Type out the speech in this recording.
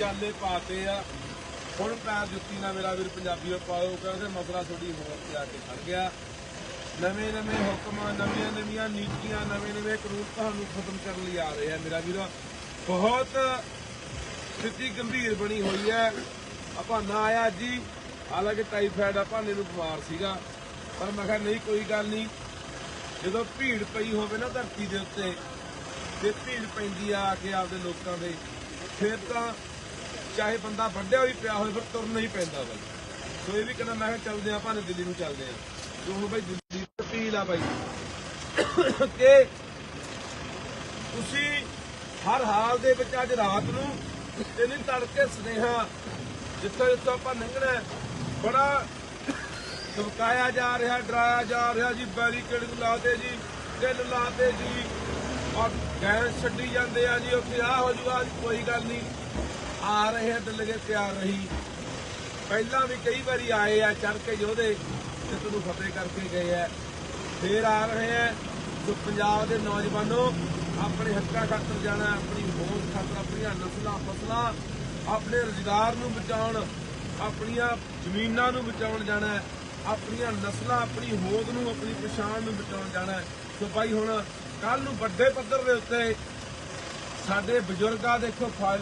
ਚਾਲੇ ਪਾਤੇ ਆ। ਹੁਣ ਪੈਰ ਜੁੱਤੀ ਨਾਲ ਮੇਰਾ ਵੀਰ ਪੰਜਾਬੀ ਪਾਓ ਕਹਿੰਦੇ ਮਸਲਾ ਤੁਹਾਡੀ ਹੋਰ ਤੇ ਆ ਕੇ ਖੜ ਗਿਆ। ਨਵੇਂ ਨਵੇਂ ਹੁਕਮ, ਨਵੀਆਂ ਨਵੀਆਂ ਨੀਤੀਆਂ, ਨਵੇਂ ਨਵੇਂ ਕਾਨੂੰਨ ਤੁਹਾਨੂੰ ਖਤਮ ਕਰਨ ਲਈ ਆ ਰਹੇ ਆ ਮੇਰਾ ਵੀਰ। ਬਹੁਤ ਸਥਿਤੀ ਗੰਭੀਰ ਬਣੀ ਹੋਈ ਹੈ। ਆਪਾਂ ਨਾ ਆਇਆ ਜੀ, ਹਾਲਾਂਕਿ ਟਾਈਫਾਇਡ ਆ, ਭਾਨੇ ਨੂੰ ਬਿਮਾਰ ਸੀਗਾ, ਪਰ ਮੈਂ ਕਿਹਾ ਨਹੀਂ, ਕੋਈ ਗੱਲ ਨਹੀਂ। ਜਦੋਂ ਭੀੜ ਪਈ ਹੋਵੇ ਨਾ ਧਰਤੀ ਦੇ ਉੱਤੇ ਤੇ ਭੀੜ ਪੈਂਦੀ ਆ ਕੇ ਆਪਦੇ ਲੋਕਾਂ ਦੇ, ਫਿਰ ਤਾਂ ਚਾਹੇ ਬੰਦਾ ਵੱਡਿਆ ਵੀ ਪਿਆ ਹੋਵੇ, ਫਿਰ ਤੁਰਨਾ ਹੀ ਪੈਂਦਾ ਬਾਈ ਸੋ ਇਹ ਵੀ ਕਹਿੰਦਾ, ਮੈਂ ਕਿਹਾ ਚੱਲਦੇ ਆ ਭਾਵੇਂ ਦਿੱਲੀ ਨੂੰ ਚੱਲਦੇ ਆ ਤੇ ਹੁਣ ਬਾਈ ਦਿੱਲੀ ਅਪੀਲ ਆ ਬਾਈ। ਕਿ ਤੁਸੀਂ ਹਰ ਹਾਲ ਦੇ ਵਿੱਚ ਅੱਜ ਰਾਤ ਨੂੰ ਤੇ ਨਹੀਂ ਤੜਕੇ ਸੁਨੇਹਾ ਜਿੱਥੋਂ ਜਿੱਥੋਂ ਆਪਾਂ ਲੰਘਣਾ ਬੜਾ ਧਮਕਾਇਆ ਜਾ ਰਿਹਾ, ਡਰਾਇਆ ਜਾ ਰਿਹਾ ਜੀ ਬੈਰੀਕੇਡਿੰਗ ਲਾਤੇ ਜੀ, ਦਿਲ ਲਾਤੇ ਜੀ, ਔਰ ਗੈਸ ਛੱਡੀ ਜਾਂਦੇ ਆ ਜੀ, ਉੱਥੇ ਆ ਹੋ ਜੂਗਾ ਜੀ ਕੋਈ ਗੱਲ ਨਹੀਂ। ਆ ਰਹੇ ਆ ਦਿਲ ਕੇ ਤਿਆਰ ਰਹੀ। ਪਹਿਲਾਂ ਵੀ ਕਈ ਵਾਰੀ ਆਏ ਆ ਚੜ ਕੇ ਯੋਧੇ ਤੇ ਨੂੰ ਫਤਿਹ ਕਰਕੇ ਗਏ ਆ। ਫੇਰ ਆ ਰਹੇ ਆ। ਜੋ ਪੰਜਾਬ ਦੇ ਨੌਜਵਾਨੋ, ਆਪਣੇ ਹੱਕਾਂ ਖਾਤਰ ਜਾਣਾ, ਆਪਣੀ ਹੋਂਦ ਖਾਤਰ, ਆਪਣੀਆਂ ਨਸਲਾਂ, ਫਸਲਾਂ, ਆਪਣੇ ਰੁਜ਼ਗਾਰ ਨੂੰ ਬਚਾਉਣ, ਆਪਣੀਆਂ ਜ਼ਮੀਨਾਂ ਨੂੰ ਬਚਾਉਣ ਜਾਣਾ, ਆਪਣੀਆਂ ਨਸਲਾਂ, ਆਪਣੀ ਹੋਂਦ ਨੂੰ, ਆਪਣੀ ਪਛਾਣ ਨੂੰ ਬਚਾਉਣ ਜਾਣਾ। ਸੋ ਭਾਈ ਹੁਣ ਕੱਲ ਨੂੰ ਵੱਡੇ ਪੱਧਰ ਦੇ ਉੱਤੇ ਸਾਡੇ ਬਜ਼ੁਰਗਾਂ ਦੇਖੋ ਫਾਈਲ